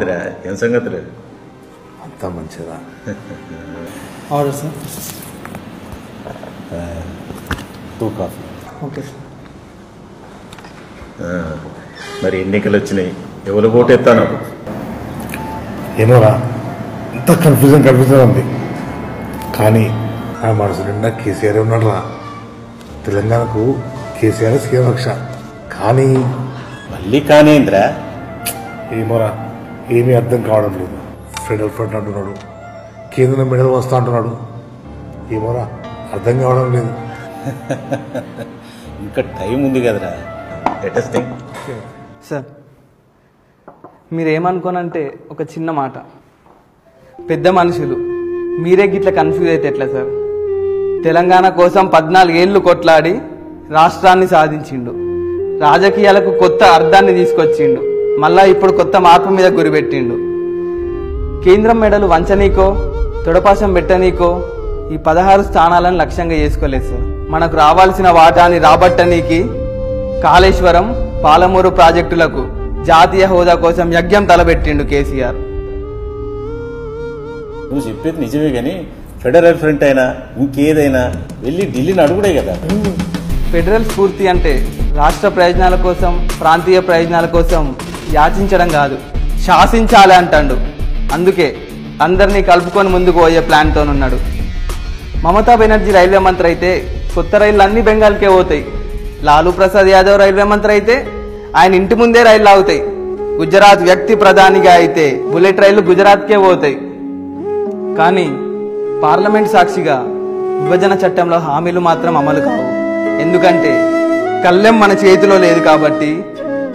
ఏం సంగతి లేదు అంత మంచిదా? Order sir. Two coffee. Okay sir. ఆ, మరి ఎన్నికలు వచ్చినాయి. ఎవరు ఓటెత్తాను ఏమోరా అంత కన్ఫ్యూజన్ కన్ఫ్యూజన్ ఉంది. కానీ నా మనసు నిండా కేసీఆర్ ఉన్నాడు రా తెలంగాణకు కేసీఆర్ సీఎం రక్ష. కానీ మళ్ళీ కానేంద్రా. ఏమోరా ఏమీ అర్థం కావడం లేదు. ఫెడరల్ ఫ్రంట్ అంటున్నాడు. కేంద్రం మెడల్ వస్తా అంటున్నాడు. ఏమోరా అర్థం కావడం లేదు. ఇంకా టైం ఉంది కదరా. సార్ మీరేమనుకోనంటే ఒక చిన్న మాట. పెద్ద మనుషులు మీరే గిట్ల కన్ఫ్యూజ్ అయితే ఎట్లా సార్? తెలంగాణ కోసం పద్నాలుగేళ్ళు కొట్లాడి రాష్ట్రాన్ని సాధించిండు. రాజకీయాలకు కొత్త అర్థాన్ని తీసుకొచ్చిండు. మళ్ళా ఇప్పుడు కొత్త మార్పు మీద గురిపెట్టిండు కేంద్రం మెడలు వంచనీకో తొడపాశం పెట్టనీకో ఈ పదహారు స్థానాలను లక్ష్యంగా చేసుకోలేదు సార్. మనకు రావాల్సిన వాటాని రాబట్టనీకి కాళేశ్వరం పాలమూరు ప్రాజెక్టులకు జాతీయ హోదా కోసం యజ్ఞం తలబెట్టిండు కేసీఆర్. నువ్వు చెప్పేది నిజమే కానీ ఫెడరల్ ఫ్రంట్ అయినా ఇంకేదైనా వెళ్ళి ఢిల్లీని అడుగుడే కదా. ఫెడరల్ స్ఫూర్తి అంటే రాష్ట్ర ప్రయోజనాల కోసం ప్రాంతీయ ప్రయోజనాల కోసం యాచించడం కాదు శాసించాలి అంటాడు. అందుకే అందరినీ కలుపుకొని ముందుకు పోయే ప్లాన్తో ఉన్నాడు మమతా బెనర్జీ రైల్వే మంత్రి అయితే కొత్త రైళ్ళు అన్ని బెంగాల్కే పోతాయి. లాలూ ప్రసాద్ యాదవ్ రైల్వే మంత్రి అయితే ఆయన ఇంటి ముందే రైళ్ళు ఆగుతాయి. గుజరాత్ వ్యక్తి ప్రధానిగా అయితే బుల్లెట్ రైళ్ళు గుజరాత్కే పోతాయి. కానీ పార్లమెంట్ సాక్షిగా విభజన చట్టంలో హామీలు మాత్రం అమలు కావు. ఎందుకంటే కళ్ళెం మన చేతిలో లేదు కాబట్టి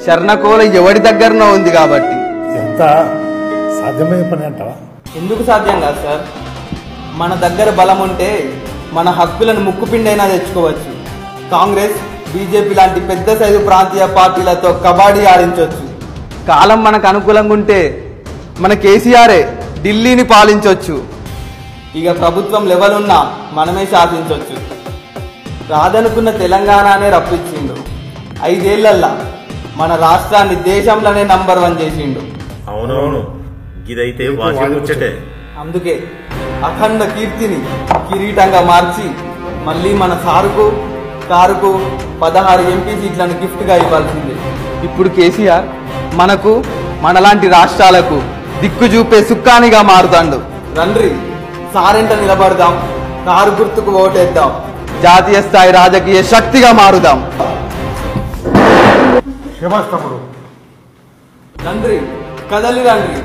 శరణకోల ఎవడి దగ్గరనో ఉంది కాబట్టి. ఎంత? సాధ్యమయ్యే పని అంటావా? ఎందుకు సాధ్యం కాదు సార్? మన దగ్గర బలం ఉంటే మన హక్కులను ముక్కుపిండైనా తెచ్చుకోవచ్చు. కాంగ్రెస్ బీజేపీ లాంటి పెద్ద సైజు ప్రాంతీయ పార్టీలతో కబాడీ ఆడించవచ్చు కాలం మనకు అనుకూలంగా ఉంటే మన కేసీఆరే ఢిల్లీని పాలించవచ్చు ఇక ప్రభుత్వం లెవెల్ ఉన్నా మనమే శాసించవచ్చు రాదనుకున్న తెలంగాణనే రప్పించిండు. ఐదేళ్ళల్లా మన రాష్ట్రాన్ని దేశంలోనే నంబర్ వన్ చేసిండు. అవునవును. ఇదైతే ముచ్చటే. అందుకే అఖండ కీర్తిని కిరీటంగా మార్చి మళ్ళీ మన సారుకు కారుకు పదహారు ఎంపీ సీట్లను గిఫ్ట్గా ఇవ్వాల్సిందే. ఇప్పుడు కేసీఆర్ మనకు మనలాంటి రాష్ట్రాలకు దిక్కు చూపే సుక్కానిగా మారుతాండు. రండ్రి సారెంట నిలబడదాం కారు గుర్తుకు ఓటేద్దాం. జాతీయ స్థాయి రాజకీయ శక్తిగా మారుదాం. క్షమాస్తముడు రండ్రి కదలి రండ్రి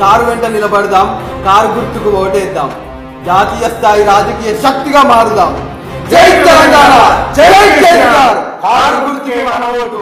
కారు వెంట నిలబడదాం. కారు గుర్తుకు ఓటేద్దాం జాతీయ స్థాయి రాజకీయ శక్తిగా మారుదాం. జై తెలంగాణ! జై కేసీఆర్! కారు గుర్తుకి మన ఓటు.